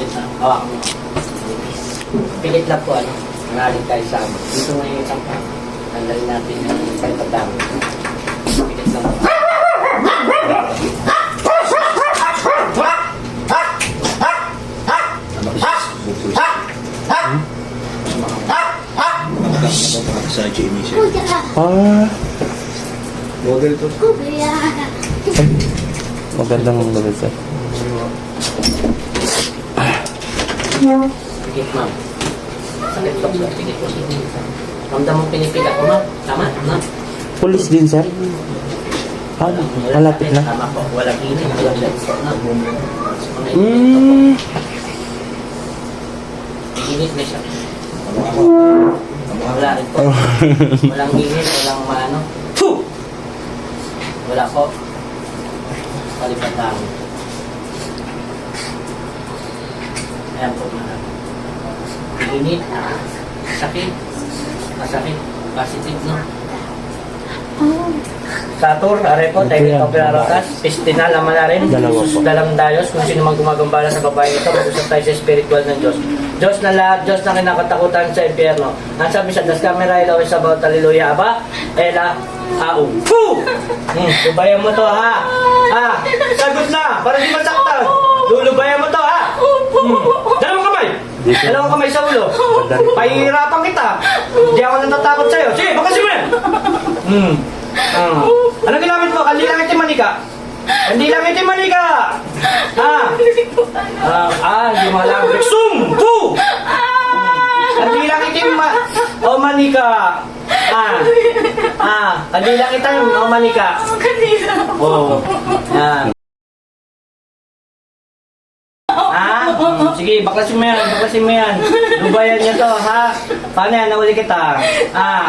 Pilit na. Hawak mo. Pilit lang po, ano. Nangaling tayo sa amin. Dito ngayon yung sampa. Tandalin natin yung pagpagdami. Pilit lang po. Sa Jamie siya. Ah, Model to. Kuya. magandang gabi sir. Pikit, ma'am. Sakit po, sir. Pikit po, sir. Ramdam mo pinipiga ko, ma'am. Tama, ma'am. Police din sir? Ah, malapit na. Tama po. Walang init, walang lights po, ma'am. Mga init na siya. Wala rin po. Walang init, walang maano. Wala po. Palipat lang. Ayan po mga. Init. Sakit. Masakit. Positive, no? Satur, are po, tayo Ito pinarakas. Pistinal naman na rin. Dalawa po. Dalang dayos, kung sino man gumagambala sa babae ito, mag-usap tayo sa spiritual ng Diyos. Diyos na lahat, Diyos na kinakatakutan sa impyerno. Ang sabi sa Das Camera, ilaw is about hallelujah, aba? Ela, au. Fu! Hmm, lubayan mo to, ha? Ha? Sagot na, para di masaktan. Lulubayan mo to, ha? Hmm. Dalawang kamay. Dalawang kamay sa ulo. Pahihirapan kita. Hindi ako natatakot sa'yo. Sige, yan. Hmm. Ah. Ano ginamit mo? Kandi lang itim manika. Hindi lang itim manika. Ah. Ah, ah, hindi mo alam. Sum! Tu! Hindi lang itim ma... O manika. Ah. Ah, hindi lang itim o manika. Oh. Ah. Ah, sige, baklasin mo yan, baklasin mo yan. Lubayan niyo to, ha? Paano yan? Nahuli kita. Ah,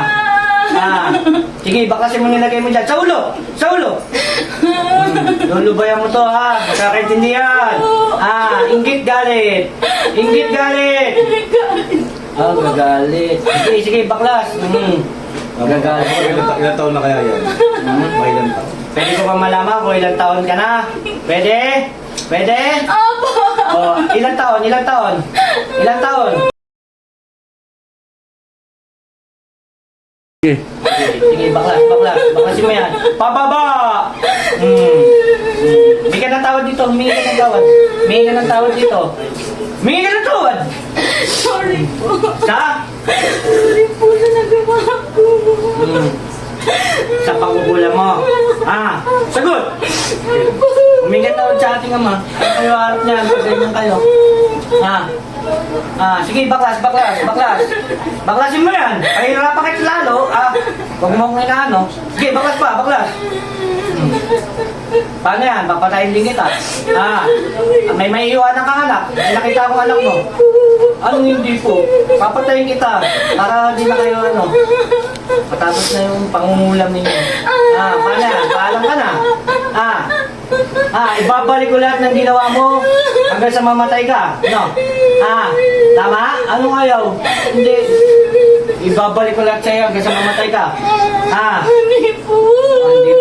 ah. Sige, baklasin mo nilagay mo dyan. Sa ulo! Sa ulo! Hmm, lulubayan mo to, ha? Magkakaintindihan. Ah, inggit galit. Inggit galit. Ah, gagalit. Sige, sige, baklas. Hmm. Gagalit. Ilan, ilan taon na kaya yan? Mga ilan taon? Pwede ko ba malaman kung ilang taon ka na? Pwede? Pwede? Opo. Oh, ilang taon? Ilang taon? Ilang taon? Sige. Sige, baklas, baklas. Baklasin mo yan. Pababa! Hmm. Hmm. Humingi ka ng tawad dito. Humingi ka ng tawad. Humingi ka ng tawad dito. Humingi ka ng tawad! Sorry po. Sa? Sorry po sa nagawa ko. Hmm. Sa panggugulam mo. Ah, sagot! Humingi ka ng tawad sa ating ama. Ano kayo harap niya? Ganyan kayo. Ah. Ah, sige, baklas, baklas, baklas. Baklasin mo yan. Pahirapan kita lalo. Ah, huwag mo kong inaano. Sige, baklas pa, baklas. Hmm. Paano yan? Papatayin din kita. Ah, may may iwanan kang anak. May nakita akong anak mo. Anong hindi po? Papatayin kita. Para di na kayo ano. Matapos na yung pangungulam ninyo. Ah, paano yan? Paalam ka na. Ah, ah, ibabalik ko lahat ng ginawa mo hanggang sa mamatay ka. No? Ah, tama? Anong ayaw? Hindi. Ibabalik ko lahat sa'yo hanggang sa mamatay ka. Ah, Hindi po. ah, hindi po.